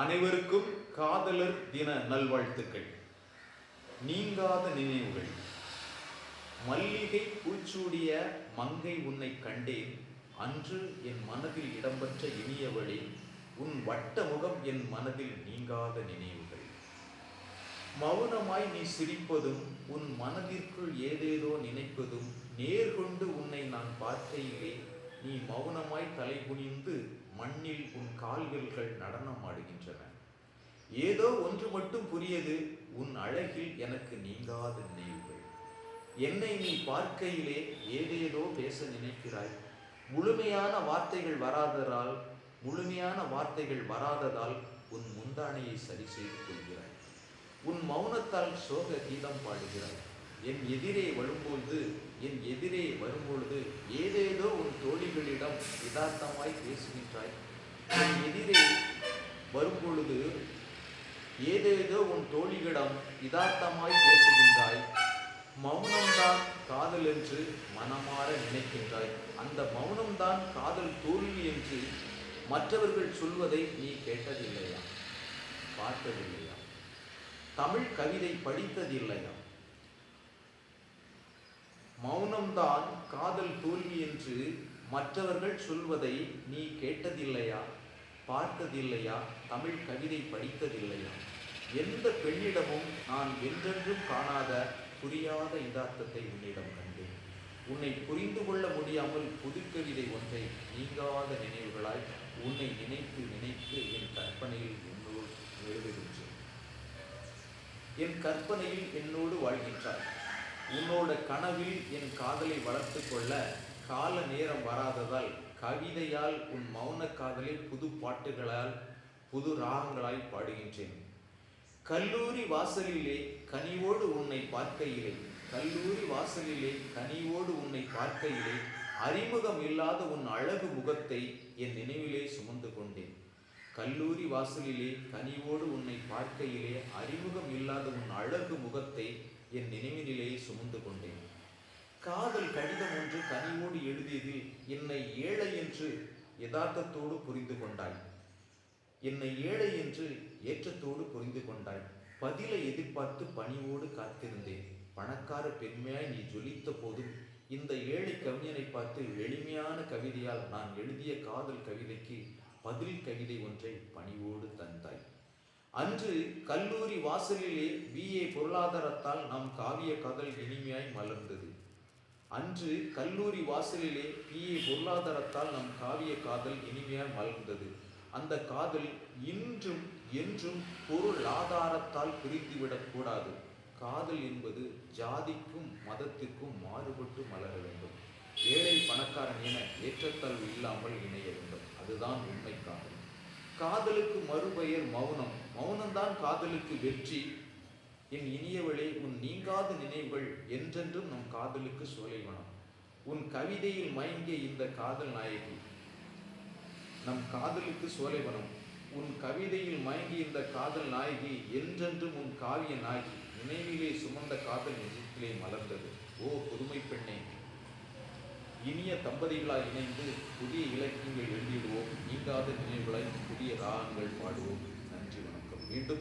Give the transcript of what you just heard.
அனைவருக்கும் காதலர் தின நல்வாழ்த்துக்கள். நீங்காத நினைவுகள். மல்லிகை பூச்சூடிய மங்கை உன்னை கண்டேன். அன்று என் மனதில் இடம்பெற்ற இனியவழி உன் வட்ட முகம் என் மனதில் நீங்காத நினைவுகள். மௌனமாய் நீ சிரிப்பதும் உன் மனதிற்குள் ஏதேதோ நினைப்பதும் நேர்கொண்டு உன்னை நான் பார்க்கையிலே நீ மௌனமாய் தலை குனிந்து மண்ணில் உன் கால்வில்கள் நடனம் ஆடுகின்றன. ஏதோ ஒன்று மட்டும் புரியது உன் அழகில் எனக்கு நீங்காத நினைவுகள். என்னை நீ பார்க்கையிலே ஏதேதோ பேச நினைக்கிறாய். முழுமையான வார்த்தைகள் வராததால் முழுமையான வார்த்தைகள் வராததால் உன் முந்தானையை சரி செய்து கொள்கிறாய். உன் மௌனத்தால் சோக கீதம் பாடுகிறாய். என் எதிரே வரும்பொழுது என் எதிரே வரும்பொழுது ஏதேதோ உன் தோழிகளிடம் யதார்த்தமாய் பேசுகின்றாய். என் எதிரே வரும்பொழுது ஏதேதோ உன் தோழிகளிடம் யதார்த்தமாய் பேசுகின்றாய். மௌனம்தான் காதல் என்று மனமாற நினைக்கின்றாய். அந்த மௌனம்தான் காதல் தோல்வி என்று மற்றவர்கள் சொல்வதை நீ கேட்டதில்லையா? பார்த்ததில்லையா? தமிழ் கவிதை படித்ததில்லையா? மௌனம்தான் காதல் தோல்வி என்று மற்றவர்கள் சொல்வதை நீ கேட்டதில்லையா? பார்த்ததில்லையா? தமிழ் கவிதை படித்ததில்லையா? எந்த பெண்ணிடமும் நான் என்றென்றும் காணாத புரியாத இதார்த்தத்தை உன்னிடம் கண்டேன். உன்னை புரிந்து கொள்ள முடியாமல் புதுக்கவிதை ஒன்றை நீங்காத நினைவுகளாய் உன்னை நினைத்து நினைத்து என் கற்பனையில் என்னோடு எழுதுகின்றேன் என் கற்பனையில் என்னோடு வாழ்கின்றாய். உன்னோட கனவில் என் காதலை வளர்த்து கொள்ள கால நேரம் வராததால் கவிதையால் உன் மௌன காதலை புது பாட்டுகளால் புது ராகங்களாய் பாடுகின்றேன். கல்லூரி வாசலிலே கனிவோடு உன்னை பார்க்கையிலே கல்லூரி வாசலிலே கனிவோடு உன்னை பார்க்கையிலே அறிமுகம் இல்லாத உன் அழகு முகத்தை என் நினைவிலே சுமந்து கொண்டேன். கல்லூரி வாசலிலே கனிவோடு உன்னை பார்க்கையிலே அறிமுகம் இல்லாத உன் அழகு முகத்தை என் நினைவினிலே சுமந்து கொண்டேன். காதல் கடிதம் ஒன்று கனிவோடு எழுதியதில் என்னை ஏழை என்று யதார்த்தத்தோடு புரிந்து கொண்டாய். என்னை ஏழை என்று ஏற்றத்தோடு புரிந்து கொண்டாய். பதிலை எதிர்பார்த்து பணிவோடு காத்திருந்தேன். பணக்கார பெண்மையாய் நீ ஜொலித்த போதும் இந்த ஏழை கவிஞனை பார்த்து எளிமையான கவிதையால் நான் எழுதிய காதல் கவிதைக்கு பதில் கவிதை ஒன்றை பணிவோடு தந்தாய். அன்று கல்லூரி வாசலிலே பிஏ பொருளாதாரத்தால் நம் காவிய காதல் இனிமையாய் மலர்ந்தது. அன்று கல்லூரி வாசலிலே பிஏ பொருளாதாரத்தால் நம் காவிய காதல் இனிமையாய் மலர்ந்தது. அந்த காதல் இன்றும் என்றும் பொருளாதாரத்தால் பிரித்துவிடக்கூடாது காதல் என்பது ஜாதிக்கும் மதத்திற்கும் மாறுபட்டு மலர வேண்டும். ஏழை பணக்காரன் என ஏற்றத்தாழ்வு இல்லாமல் இணைய வேண்டும். அதுதான் உண்மை காதல். காதலுக்கு மறுபெயர் மௌனம். மௌனம்தான் காதலுக்கு வெற்றி. என் இனியவளே உன் நீங்காத நினைவுகள் என்றென்றும் நம் காதலுக்கு சோலைவனம். உன் கவிதையில் மயங்கிய இந்த காதல் நாயகி நம் காதலுக்கு சோலைவனம். உன் கவிதையில் மயங்கி இந்த காதல் நாயகி என்றென்றும் உன் காவிய நாயகி நினைவிலே சுமந்த காதல் நிஜத்திலே மலர்ந்தது. ஓ புதுமை பெண்ணே இனிய தம்பதிகளாய் இணைந்து புதிய இலக்கியங்கள் எழுதிடுவோம். நீங்காத நினைவுகளை புதிய ராகங்கள் பாடுவோம். நன்றி வணக்கம். மீண்டும்